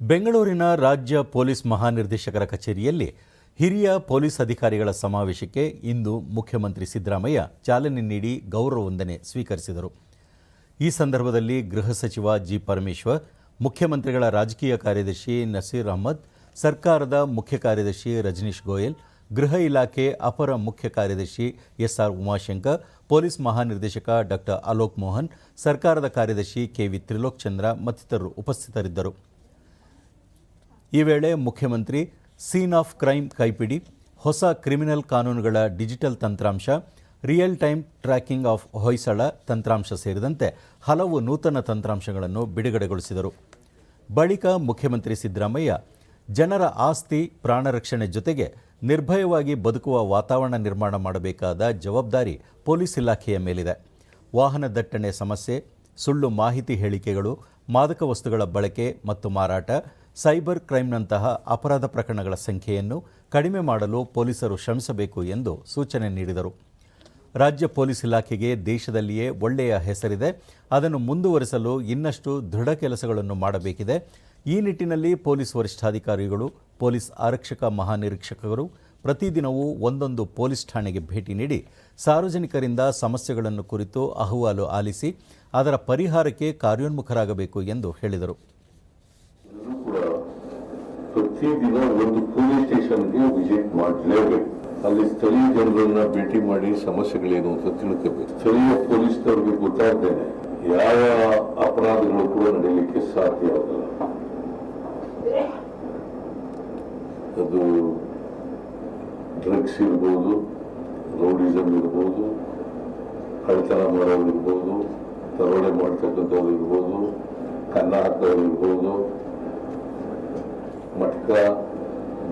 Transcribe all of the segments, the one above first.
ಬೆಂಗಳೂರಿನ ರಾಜ್ಯ ಪೊಲೀಸ್ ಮಹಾನಿರ್ದೇಶಕರ ಕಚೇರಿಯಲ್ಲಿ ಹಿರಿಯ ಪೊಲೀಸ್ ಅಧಿಕಾರಿಗಳ ಸಮಾವೇಶಕ್ಕೆ ಇಂದು ಮುಖ್ಯಮಂತ್ರಿ ಸಿದ್ದರಾಮಯ್ಯ ಚಾಲನೆ ನೀಡಿ ಗೌರವ ವಂದನೆ ಸ್ವೀಕರಿಸಿದರು. ಈ ಸಂದರ್ಭದಲ್ಲಿ ಗೃಹ ಸಚಿವ ಜಿ ಪರಮೇಶ್ವರ್, ಮುಖ್ಯಮಂತ್ರಿಗಳ ರಾಜಕೀಯ ಕಾರ್ಯದರ್ಶಿ ನಸೀರ್ ಅಹಮದ್, ಸರ್ಕಾರದ ಮುಖ್ಯ ಕಾರ್ಯದರ್ಶಿ ರಜನೀಶ್ ಗೋಯಲ್, ಗೃಹ ಇಲಾಖೆ ಅಪರ ಮುಖ್ಯ ಕಾರ್ಯದರ್ಶಿ ಎಸ್ಆರ್ ಉಮಾಶಂಕರ್, ಪೊಲೀಸ್ ಮಹಾನಿರ್ದೇಶಕ ಡಾಕ್ಟರ್ ಅಲೋಕ್ ಮೋಹನ್, ಸರ್ಕಾರದ ಕಾರ್ಯದರ್ಶಿ ಕೆವಿ ತ್ರಿಲೋಕ್ ಚಂದ್ರ ಮತ್ತಿತರರು ಉಪಸ್ಥಿತರಿದ್ದರು. ಈ ವೇಳೆ ಮುಖ್ಯಮಂತ್ರಿ ಸೀನ್ ಆಫ್ ಕ್ರೈಮ್ ಕೈಪಿಡಿ, ಹೊಸ ಕ್ರಿಮಿನಲ್ ಕಾನೂನುಗಳ ಡಿಜಿಟಲ್ ತಂತ್ರಾಂಶ, real time tracking of Hoysala ತಂತ್ರಾಂಶ ಸೇರಿದಂತೆ ಹಲವು ನೂತನ ತಂತ್ರಾಂಶಗಳನ್ನು ಬಿಡುಗಡೆಗೊಳಿಸಿದರು. ಬಳಿಕ ಮುಖ್ಯಮಂತ್ರಿ ಸಿದ್ದರಾಮಯ್ಯ, ಜನರ ಆಸ್ತಿ, ಪ್ರಾಣ ರಕ್ಷಣೆ ಜೊತೆಗೆ ನಿರ್ಭಯವಾಗಿ ಬದುಕುವ ವಾತಾವರಣ ನಿರ್ಮಾಣ ಮಾಡಬೇಕಾದ ಜವಾಬ್ದಾರಿ ಪೊಲೀಸ್ ಇಲಾಖೆಯ ಮೇಲಿದೆ. ವಾಹನ ದಟ್ಟಣೆ ಸಮಸ್ಯೆ, ಸುಳ್ಳು ಮಾಹಿತಿ ಹೇಳಿಕೆಗಳು, ಮಾದಕ ವಸ್ತುಗಳ ಬಳಕೆ ಮತ್ತು ಮಾರಾಟ ಸೈಬರ್ ಕ್ರೈಂನಂತಹ ಅಪರಾಧ ಪ್ರಕರಣಗಳ ಸಂಖ್ಯೆಯನ್ನು ಕಡಿಮೆ ಮಾಡಲು ಪೊಲೀಸರು ಶ್ರಮಿಸಬೇಕು ಎಂದು ಸೂಚನೆ ನೀಡಿದರು. ರಾಜ್ಯ ಪೊಲೀಸ್ ಇಲಾಖೆಗೆ ದೇಶದಲ್ಲಿಯೇ ಒಳ್ಳೆಯ ಹೆಸರಿದೆ. ಅದನ್ನು ಮುಂದುವರಿಸಲು ಇನ್ನಷ್ಟು ದೃಢ ಕೆಲಸಗಳನ್ನು ಮಾಡಬೇಕಿದೆ. ಈ ನಿಟ್ಟಿನಲ್ಲಿ ಪೊಲೀಸ್ ವರಿಷ್ಠಾಧಿಕಾರಿಗಳು, ಪೊಲೀಸ್ ಆರಕ್ಷಕ ಮಹಾನಿರೀಕ್ಷಕರು ಪ್ರತಿದಿನವೂ ಒಂದೊಂದು ಪೊಲೀಸ್ ಠಾಣೆಗೆ ಭೇಟಿ ನೀಡಿ ಸಾರ್ವಜನಿಕರಿಂದ ಸಮಸ್ಯೆಗಳನ್ನು ಕುರಿತು ಅಹವಾಲು ಆಲಿಸಿ ಅದರ ಪರಿಹಾರಕ್ಕೆ ಕಾರ್ಯೋನ್ಮುಖರಾಗಬೇಕು ಎಂದು ಹೇಳಿದರು. ಪ್ರತಿದಿನ ಒಂದು ಪೊಲೀಸ್ ಸ್ಟೇಷನ್ಗೆ ವಿಸಿಟ್ ಮಾಡಲೇಬೇಕು ಅಲ್ಲಿ ಸ್ಥಳೀಯ ಜನರನ್ನ ಭೇಟಿ ಮಾಡಿ ಸಮಸ್ಯೆಗಳೇನು ಅಂತ ತಿಳ್ಕೋಬೇಕು. ಸ್ಥಳೀಯ ಪೊಲೀಸ್ನವ್ರಿಗೆ ಗೊತ್ತಾಗ್ತೇನೆ ಯಾವ ಅಪರಾಧಗಳು ಕೂಡ ನಡೆಯಲಿಕ್ಕೆ ಸಾಧ್ಯವಾಗಲ್ಲ ಅದು ಡ್ರಗ್ಸ್ ಇರ್ಬೋದು ರೌಡಿಸಮ್ ಇರ್ಬೋದು ಕಳ್ತನ ಮಾಡೋರು ಇರ್ಬೋದು ದರೋಡೆ ಮಾಡ್ತಕ್ಕಂಥವ್ರು ಇರ್ಬೋದು, ಕನ್ನ ಹಾಕೋರು ಇರ್ಬೋದು ಮಟ್ಕ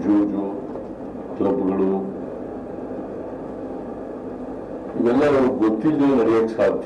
ಜೂಜು ಕ್ಲಬ್ಗಳು. ಇವೆಲ್ಲ ಅವ್ರಿಗೆ ಗೊತ್ತಿಲ್ಲದೆ ನಡೆಯೋಕ್ಕೆ ಸಾಧ್ಯ